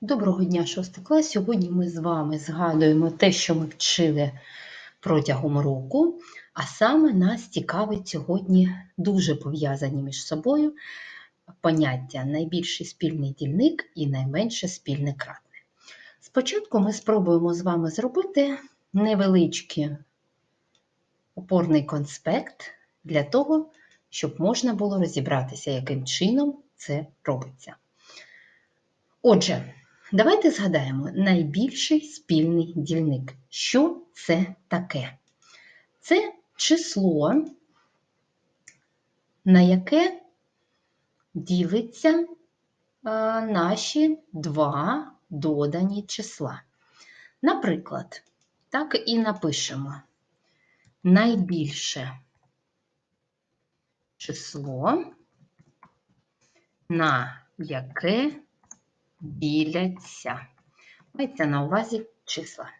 Доброго дня, шостий клас. Сьогодні ми з вами згадуємо те, що ми вчили протягом року, а саме нас цікавить сьогодні дуже пов'язані між собою поняття найбільший спільний дільник і найменше спільне кратне. Спочатку ми спробуємо з вами зробити невеличкий опорний конспект для того, щоб можна було розібратися, яким чином це робиться. Отже, давайте згадаємо найбільший спільний дільник. Що це таке? Це число, на яке ділиться наші два додані числа. Наприклад, так і напишемо найбільше число, на яке діляться. Мається на увазі числа.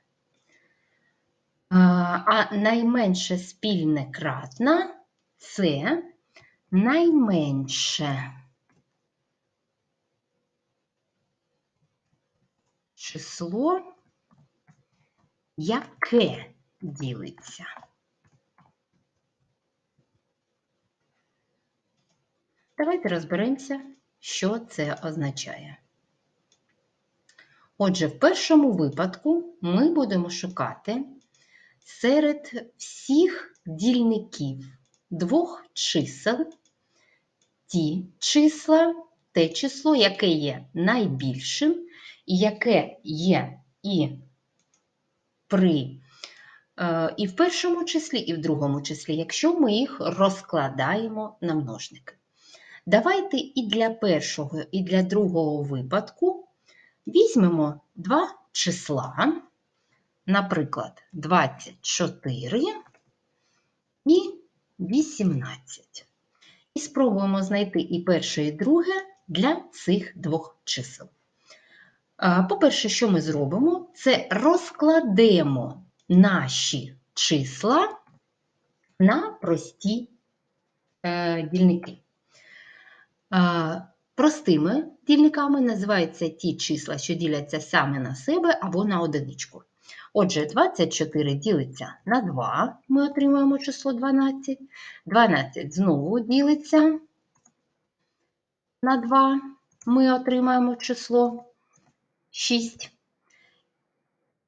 А, найменше спільне кратна це найменше число, яке ділиться. Давайте розберемося, що це означає. Отже, в першому випадку ми будемо шукати серед всіх дільників двох чисел ті числа, те число, яке є найбільшим, і яке є і при е, і в першому числі, і в другому числі, якщо ми їх розкладаємо на множники. Давайте і для першого, і для другого випадку візьмемо два числа, наприклад, 24 і 18. І спробуємо знайти і перше, і друге для цих двох чисел. По-перше, що ми зробимо? Це розкладемо наші числа на прості е, дільники. Простими дільниками називаються ті числа, що діляться саме на себе або на одиничку. Отже, 24 ділиться на 2, ми отримаємо число 12. 12 знову ділиться на 2, ми отримаємо число 6.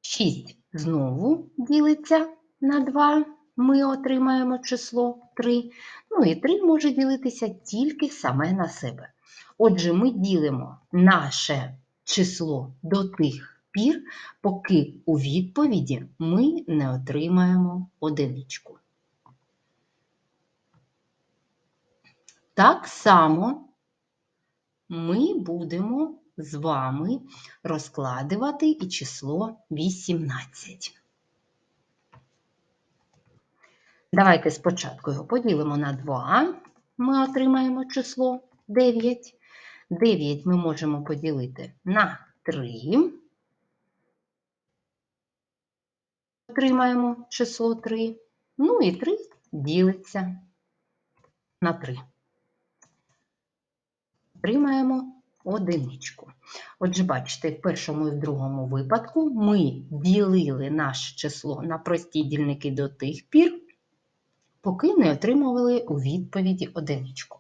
6 знову ділиться на 2, ми отримаємо число 3. Ну і 3 може ділитися тільки саме на себе. Отже, ми ділимо наше число до тих пір, поки у відповіді ми не отримаємо одиничку. Так само ми будемо з вами розкладувати і число 18. Давайте спочатку його поділимо на 2, ми отримаємо число 9. 9 ми можемо поділити на 3. Отримаємо число 3. Ну і 3 ділиться на 3. Отримаємо одиничку. Отже, бачите, в першому і в другому випадку ми ділили наше число на прості дільники до тих пір, поки не отримували у відповіді одиничку.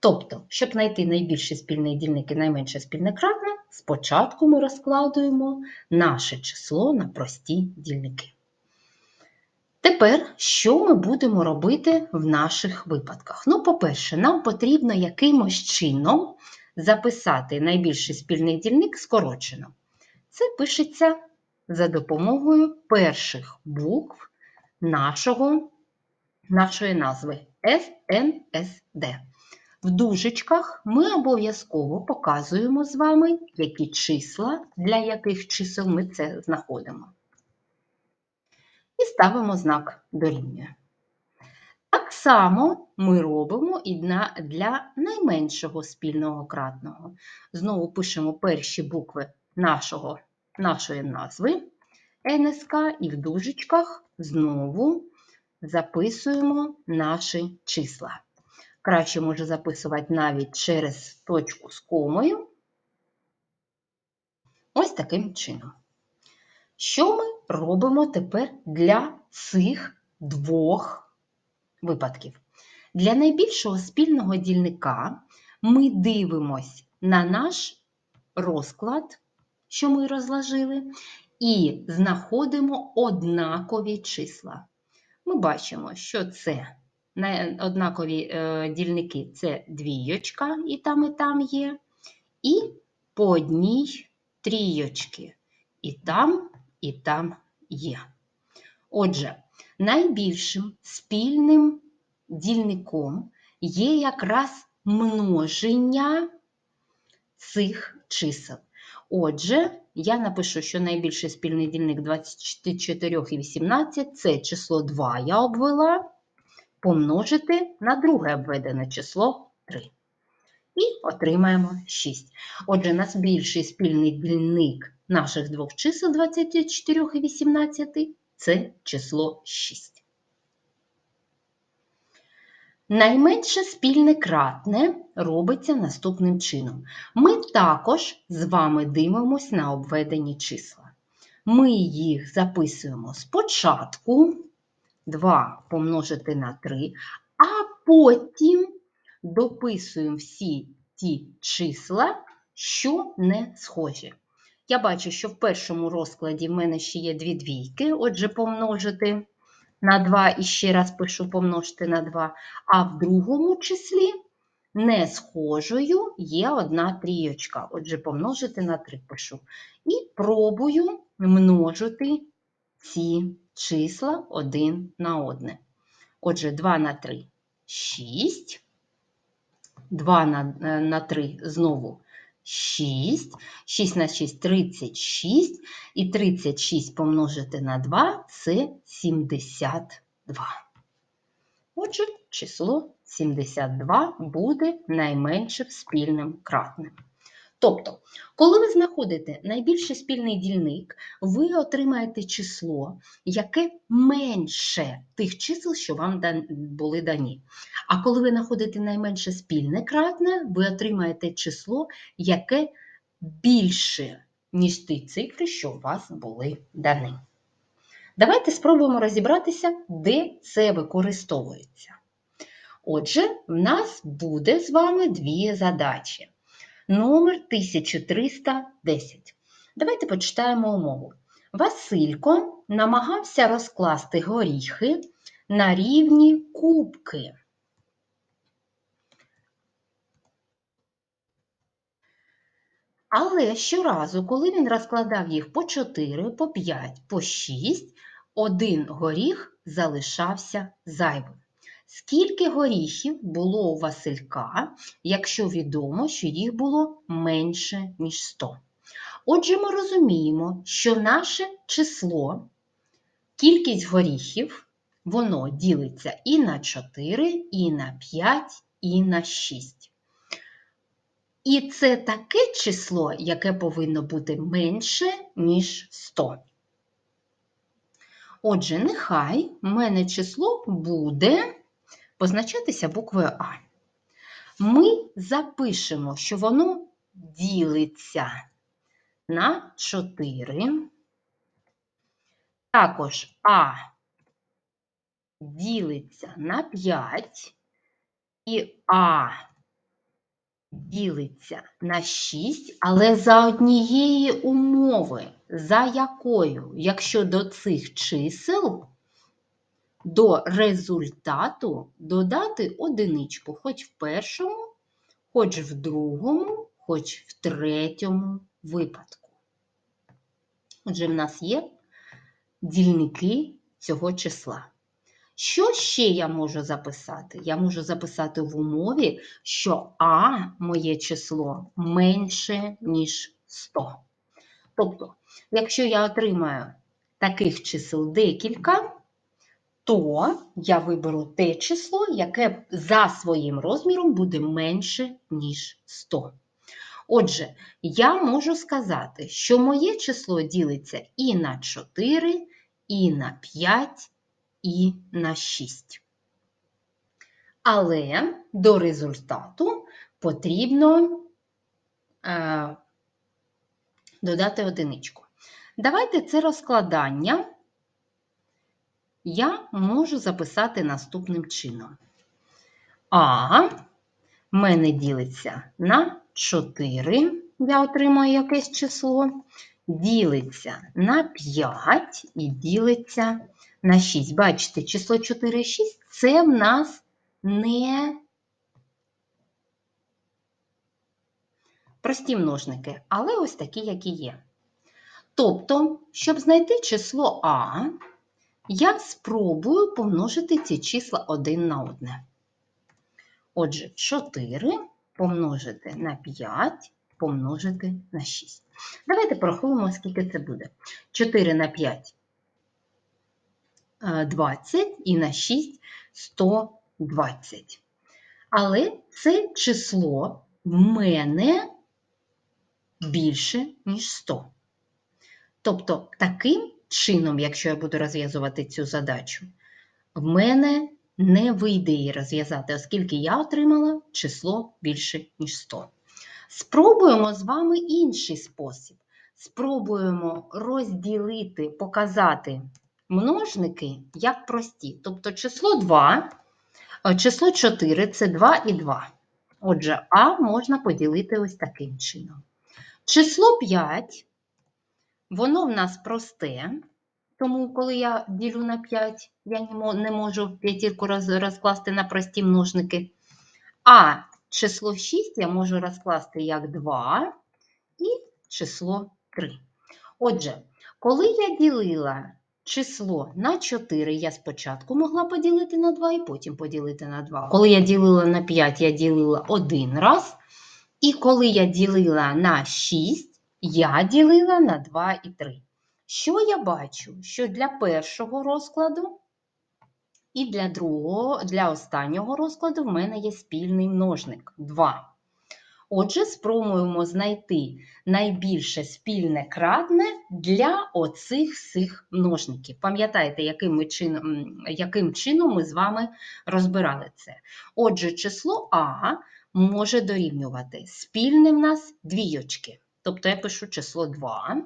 Тобто, щоб знайти найбільший спільний дільник і найменше спільне кратне, спочатку ми розкладуємо наше число на прості дільники. Тепер, що ми будемо робити в наших випадках? Ну, по-перше, нам потрібно якимось чином записати найбільший спільний дільник скорочено. Це пишеться за допомогою перших букв нашого, нашої назви SNSD. В дужечках ми обов'язково показуємо з вами, які числа, для яких чисел ми це знаходимо. І ставимо знак дорівнює. Так само ми робимо і для найменшого спільного кратного. Знову пишемо перші букви нашого, нашої назви НСК і в дужечках знову записуємо наші числа. Краще може записувати навіть через точку з комою. Ось таким чином. Що ми робимо тепер для цих двох випадків? Для найбільшого спільного дільника ми дивимось на наш розклад, що ми розложили, і знаходимо однакові числа. Ми бачимо, що це на- однакові е, дільники. Це двійочка, і там, і там є, і по одній трійочки, і там, і там є. Отже, найбільшим спільним дільником є якраз множення цих чисел. Отже, я напишу, що найбільший спільний дільник 24 і 18 це число 2 я обвела, помножити на друге обведене число 3. І отримаємо 6. Отже, нас більший спільний дільник наших двох чисел 24 і 18 це число 6. Найменше спільне кратне робиться наступним чином. Ми також з вами дивимося на обведені числа. Ми їх записуємо спочатку 2 помножити на 3, а потім дописуємо всі ті числа, що не схожі. Я бачу, що в першому розкладі в мене ще є дві двійки, отже, помножити на 2 і ще раз пишу помножити на 2, а в другому числі не схожою є одна трійочка. Отже, помножити на 3 пишу. І пробую множити ці числа один на одне. Отже, 2 на 3 6. 2 на, е, на 3 знову 6. 6 на 6 36. І 36 помножити на 2 це 72. Отже, число 72 буде найменшим спільним кратним. Тобто, коли ви знаходите найбільший спільний дільник, ви отримаєте число, яке менше тих чисел, що вам були дані. А коли ви знаходите найменше спільне кратне, ви отримаєте число, яке більше, ніж ті цифри, що у вас були дані. Давайте спробуємо розібратися, де це використовується. Отже, в нас буде з вами дві задачі. Номер 1310. Давайте почитаємо умову. Василько намагався розкласти горіхи на рівні кубки. Але щоразу, коли він розкладав їх по 4, по 5, по 6, один горіх залишався зайвим. Скільки горіхів було у Василька, якщо відомо, що їх було менше, ніж 100? Отже, ми розуміємо, що наше число, кількість горіхів, воно ділиться і на 4, і на 5, і на 6. І це таке число, яке повинно бути менше, ніж 100. Отже, нехай в мене число буде позначатися буквою А. Ми запишемо, що воно ділиться на 4. Також А ділиться на 5 і А ділиться на 6, але за однієї умови, за якою, якщо до цих чисел до результату додати одиничку, хоч в першому, хоч в другому, хоч в третьому випадку. Отже, в нас є дільники цього числа. Що ще я можу записати? Я можу записати в умові, що А моє число менше, ніж 100. Тобто, якщо я отримаю таких чисел декілька, то я виберу те число, яке за своїм розміром буде менше, ніж 100. Отже, я можу сказати, що моє число ділиться і на 4, і на 5, і на 6. Але до результату потрібно е, додати одиничку. Давайте це розкладання я можу записати наступним чином. А мене ділиться на 4, я отримаю якесь число, ділиться на 5 і ділиться на 6. Бачите, число 4 і 6 це в нас не прості множники, але ось такі, які є. Тобто, щоб знайти число А, я спробую помножити ці числа один на одне. Отже, 4 помножити на 5 помножити на 6. Давайте порахуємо, скільки це буде. 4 на 5 – 20 і на 6 – 120. Але це число в мене більше, ніж 100. Тобто, таким чином, якщо я буду розв'язувати цю задачу, в мене не вийде її розв'язати, оскільки я отримала число більше, ніж 100. Спробуємо з вами інший спосіб. Спробуємо розділити, показати множники як прості. Тобто число 2, е, число 4 це 2 і 2. Отже, А можна поділити ось таким чином. Число 5, воно в нас просте, тому коли я ділю на 5, я не можу п'ятірку розкласти на прості множники. А число 6 я можу розкласти як 2 і число 3. Отже, коли я ділила число на 4, я спочатку могла поділити на 2 і потім поділити на 2. Коли я ділила на 5, я ділила один раз. І коли я ділила на 6, я ділила на 2 і 3. Що я бачу? Що для першого розкладу і для другого, для останнього розкладу в мене є спільний множник 2. Отже, спробуємо знайти найбільше спільне кратне для оцих всіх множників. Пам'ятаєте, яким чином, яким чином ми з вами розбирали це? Отже, число А може дорівнювати спільне в нас двійочки. Тобто я пишу число 2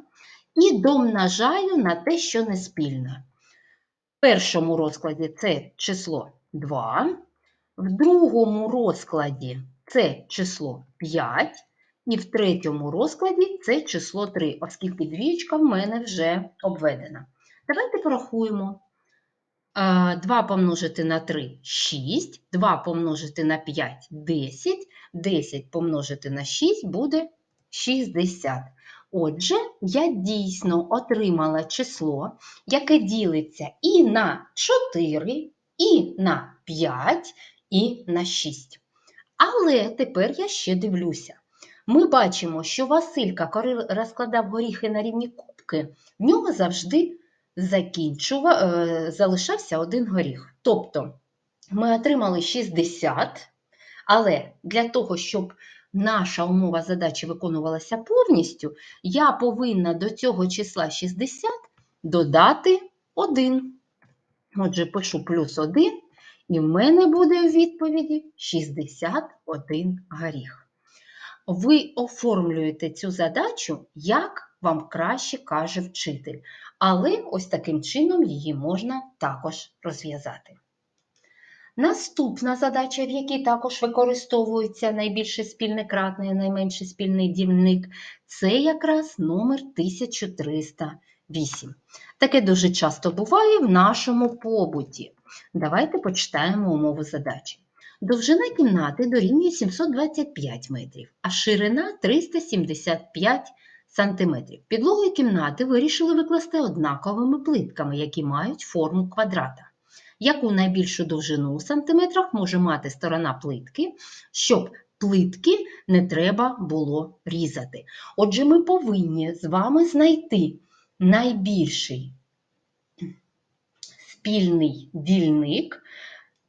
і домножаю на те, що не спільне. В першому розкладі це число 2, в другому розкладі це число 5, і в третьому розкладі це число 3, оскільки двічка в мене вже обведена. Давайте порахуємо. 2 помножити на 3 6, 2 помножити на 5 10, 10 помножити на 6 буде 60. Отже, я дійсно отримала число, яке ділиться і на 4, і на 5, і на 6. Але тепер я ще дивлюся. Ми бачимо, що Василька, коли розкладав горіхи на рівні кубки, в нього завжди е, залишався один горіх. Тобто ми отримали 60, але для того, щоб наша умова задачі виконувалася повністю, я повинна до цього числа 60 додати 1. Отже, пишу плюс 1, і в мене буде у відповіді 61 горіх. Ви оформлюєте цю задачу, як вам краще каже вчитель. Але ось таким чином її можна також розв'язати. Наступна задача, в якій також використовується найбільше спільне кратне і найменший спільний дільник, це якраз номер 1308. Таке дуже часто буває в нашому побуті. Давайте почитаємо умову задачі. Довжина кімнати дорівнює 725 метрів, а ширина 375 сантиметрів. Підлогу кімнати вирішили викласти однаковими плитками, які мають форму квадрата. Яку найбільшу довжину у сантиметрах може мати сторона плитки, щоб плитки не треба було різати. Отже, ми повинні з вами знайти найбільший спільний дільник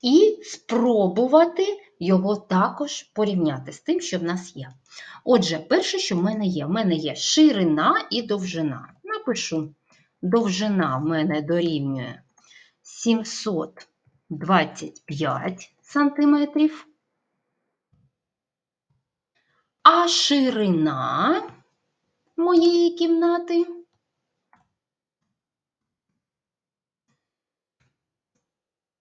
і спробувати його також порівняти з тим, що в нас є. Отже, перше, що в мене є, в мене є ширина і довжина. Напишу, довжина в мене дорівнює 725 сантиметрів, а ширина моєї кімнати.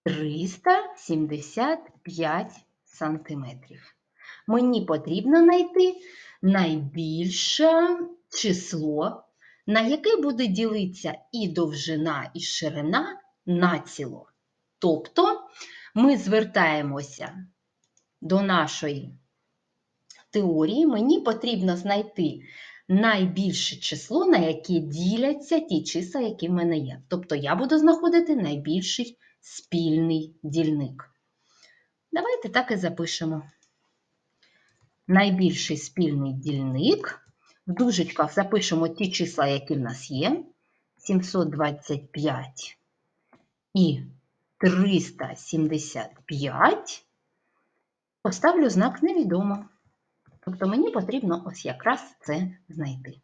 Триста сімдесят п'ять сантиметрів. Мені потрібно знайти найбільше число, на яке буде ділитися і довжина, і ширина націло. Тобто ми звертаємося до нашої теорії, мені потрібно знайти найбільше число, на яке діляться ті числа, які в мене є. Тобто я буду знаходити найбільший спільний дільник. Давайте так і запишемо. Найбільший спільний дільник. В дужечках запишемо ті числа, які в нас є. 725 і 375. Поставлю знак невідомо. Тобто мені потрібно ось якраз це знайти.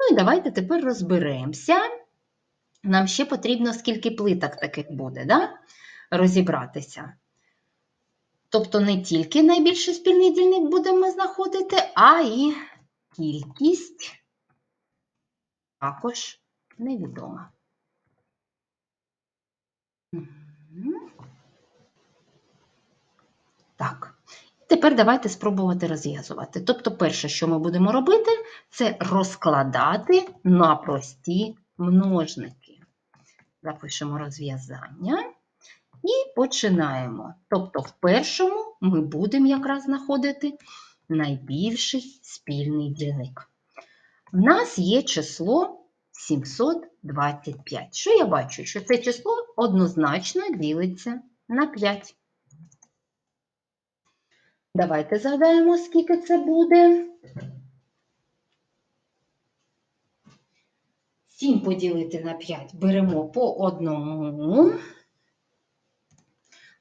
Ну і давайте тепер розберемося. Нам ще потрібно, скільки плиток таких буде, да? розібратися. Тобто не тільки найбільший спільний дільник будемо знаходити, а і кількість також невідома. Мгм. Так. Тепер давайте спробувати розв'язувати. Тобто, перше, що ми будемо робити, це розкладати на прості множники. Запишемо розв'язання і починаємо. Тобто, в першому ми будемо якраз знаходити найбільший спільний дільник. У нас є число 725. Що я бачу? Що це число однозначно ділиться на 5. Давайте згадаємо, скільки це буде. 7 поділити на 5 беремо по одному.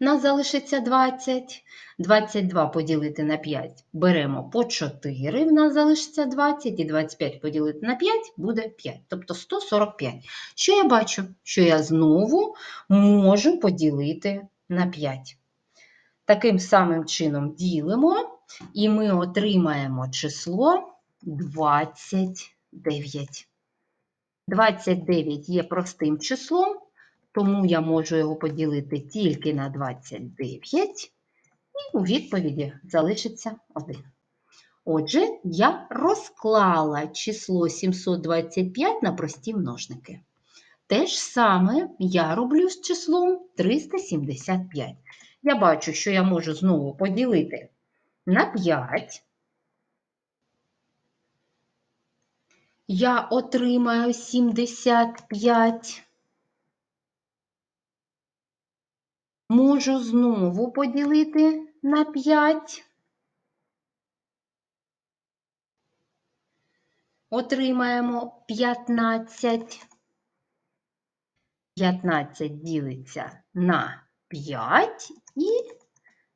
Нас залишиться 20. 22 поділити на 5 беремо по 4, в нас залишиться 20, і 25 поділити на 5 буде 5, тобто 145. Що я бачу? Що я знову можу поділити на 5. Таким самим чином ділимо, і ми отримаємо число 29. 29 є простим числом, тому я можу його поділити тільки на 29, і у відповіді залишиться 1. Отже, я розклала число 725 на прості множники. Те ж саме я роблю з числом 375. Я бачу, що я можу знову поділити на 5. Я отримаю 75. Можу знову поділити на 5. Отримаємо 15. 15 ділиться на 5 і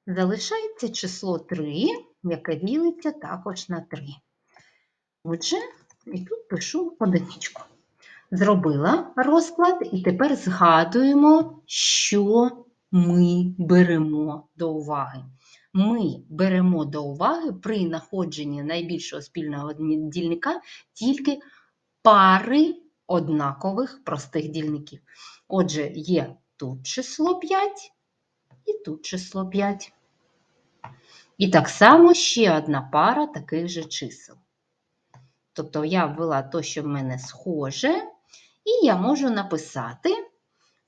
залишається число 3, яке ділиться також на 3. Отже, і тут пишу одиничку. Зробила розклад, і тепер згадуємо, що ми беремо до уваги. Ми беремо до уваги при знаходженні найбільшого спільного дільника тільки пари однакових простих дільників. Отже, є тут число 5 і тут число 5. І так само ще одна пара таких же чисел. Тобто я ввела те, що в мене схоже, і я можу написати,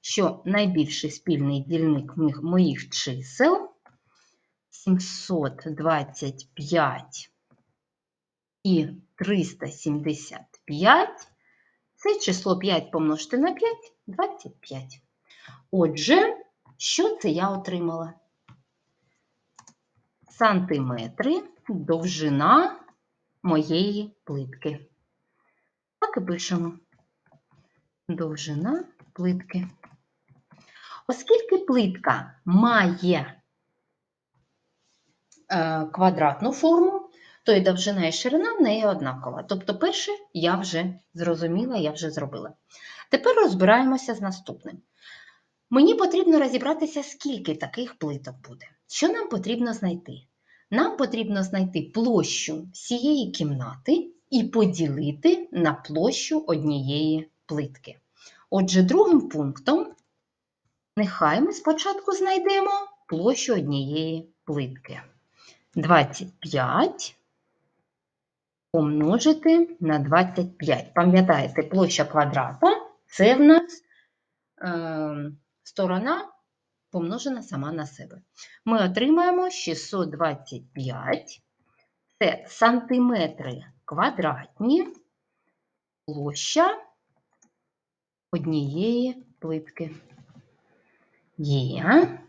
що найбільший спільний дільник моїх чисел 725 і 375 це число 5 помножити на 5 25. Отже, що це я отримала? Сантиметри довжина моєї плитки. Так і пишемо. Довжина плитки. Оскільки плитка має е, квадратну форму, то і довжина і ширина в неї однакова. Тобто, перше я вже зрозуміла, я вже зробила. Тепер розбираємося з наступним. Мені потрібно розібратися, скільки таких плиток буде. Що нам потрібно знайти? Нам потрібно знайти площу всієї кімнати, і поділити на площу однієї плитки. Отже, другим пунктом нехай ми спочатку знайдемо площу однієї плитки. 25 помножити на 25. Пам'ятаєте, площа квадрата це в нас е, сторона помножена сама на себе. Ми отримаємо 625 це сантиметри квадратні площа однієї плитки. Є.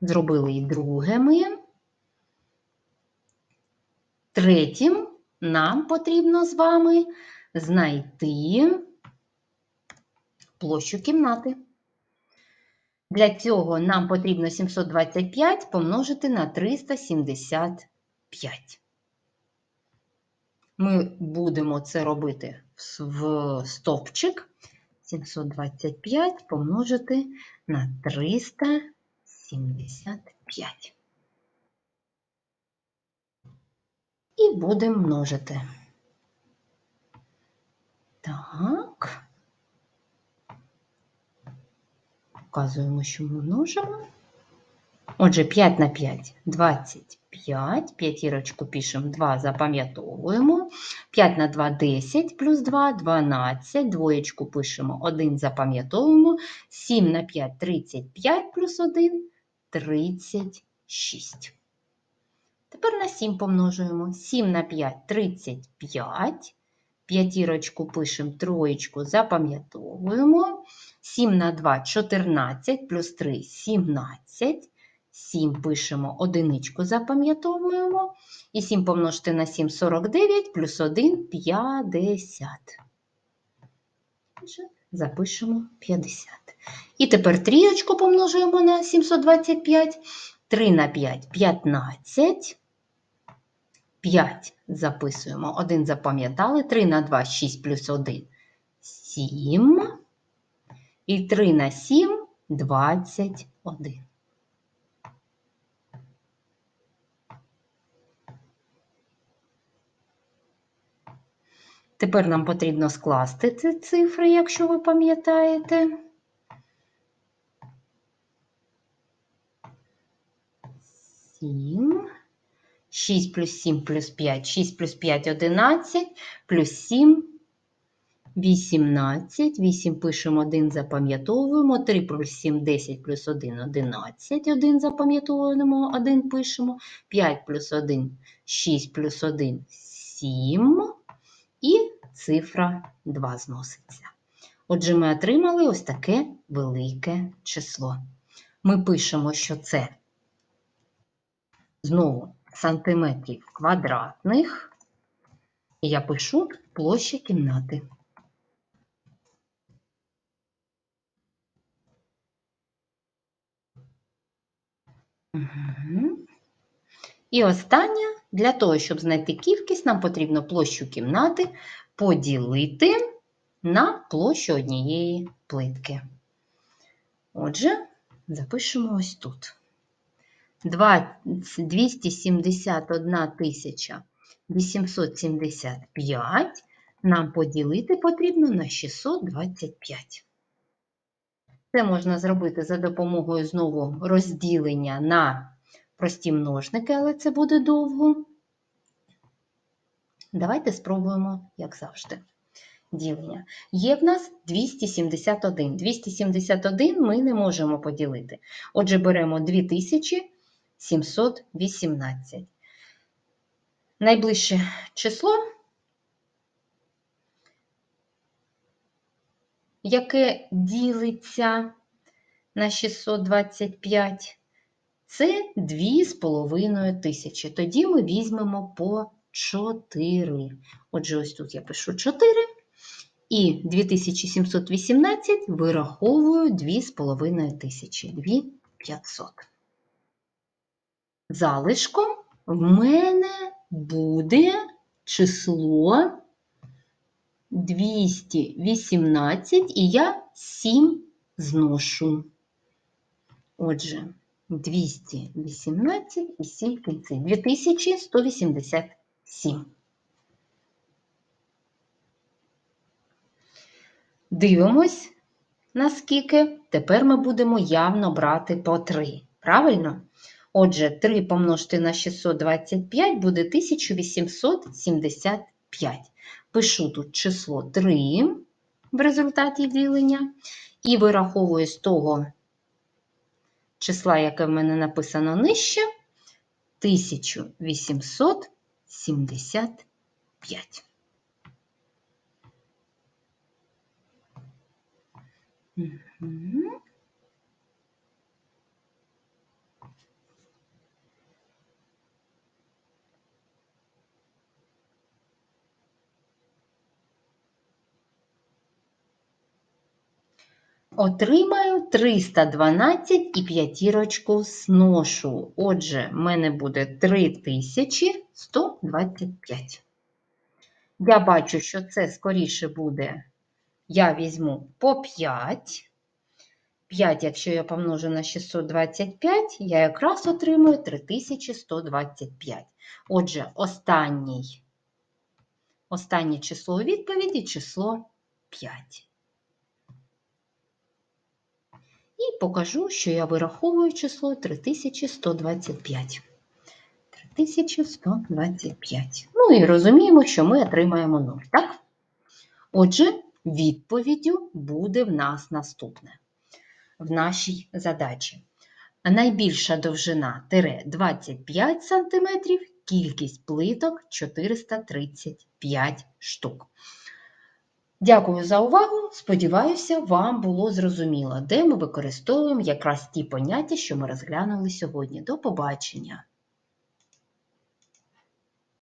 Зробили і друге ми. Третім нам потрібно з вами знайти площу кімнати. Для цього нам потрібно 725 помножити на 375. Ми будемо це робити в стовпчик. 725 помножити на 375. І будемо множити. Так. Показуємо, що ми множимо. Отже, 5 на 5 25. П'ятірочку пишемо 2, запам'ятовуємо. 5 на 2 10 плюс 2 12. Двоєчку пишемо 1, запам'ятовуємо. 7 на 5 35 плюс 1 36. Тепер на 7 помножуємо. 7 на 5 35. П'ятірочку пишемо, троєчку запам'ятовуємо. 7 на 2 14 плюс 3 17. 7 пишемо, одиничку запам'ятовуємо. І 7 помножити на 7 49 плюс 1 50. Запишемо 50. І тепер трієчку помножуємо на 725. 3 на 5 15. 5 записуємо. 1 запам'ятали. 3 на 2 6 плюс 1 7. І 3 на 7 21. Тепер нам потрібно скласти ці цифри, якщо ви пам'ятаєте. Сім. 6 плюс 7 плюс 5, 6 плюс 5 11, плюс 7 18. 8 пишемо 1, запам'ятовуємо. 3 плюс 7 10 плюс 1 11. 1 запам'ятовуємо, 1 пишемо. 5 плюс 1 6 плюс 1 7. І цифра 2 зноситься. Отже, ми отримали ось таке велике число. Ми пишемо, що це знову сантиметрів квадратних. І я пишу площа кімнати. Угу. І останнє, для того, щоб знайти кількість, нам потрібно площу кімнати поділити на площу однієї плитки. Отже, запишемо ось тут. 271 тисяча 875 нам поділити потрібно на 625. Це можна зробити за допомогою знову розділення на прості множники, але це буде довго. Давайте спробуємо, як завжди. Ділення. Є в нас 271. 271 ми не можемо поділити. Отже, беремо 2718. Найближче число, яке ділиться на 625, це 2,5 тисячі. Тоді ми візьмемо по 4. Отже, ось тут я пишу 4. І 2718 вираховую 2,5 тисячі, 2500. Залишком в мене буде число 218, і я 7 зношу. Отже, 218 і 7 кінців. 2187. Дивимось, наскільки. Тепер ми будемо явно брати по 3. Правильно? Отже, 3 помножити на 625 буде 1875. Пишу тут число 3 в результаті ділення і вираховую з того числа, яке в мене написано нижче, 1875. Мгм. Отримаю 312 і п'ятірочку сношу. Отже, в мене буде 3125. Я бачу, що це скоріше буде, я візьму по 5. 5, якщо я помножу на 625, я якраз отримую 3125. Отже, останній, останнє число у відповіді число 5. І покажу, що я вираховую число 3125. 3125. Ну і розуміємо, що ми отримаємо 0, так? Отже, відповіддю буде в нас наступне. В нашій задачі. Найбільша довжина тире 25 см, кількість плиток 435 штук. Дякую за увагу. Сподіваюся, вам було зрозуміло, де ми використовуємо якраз ті поняття, що ми розглянули сьогодні. До побачення!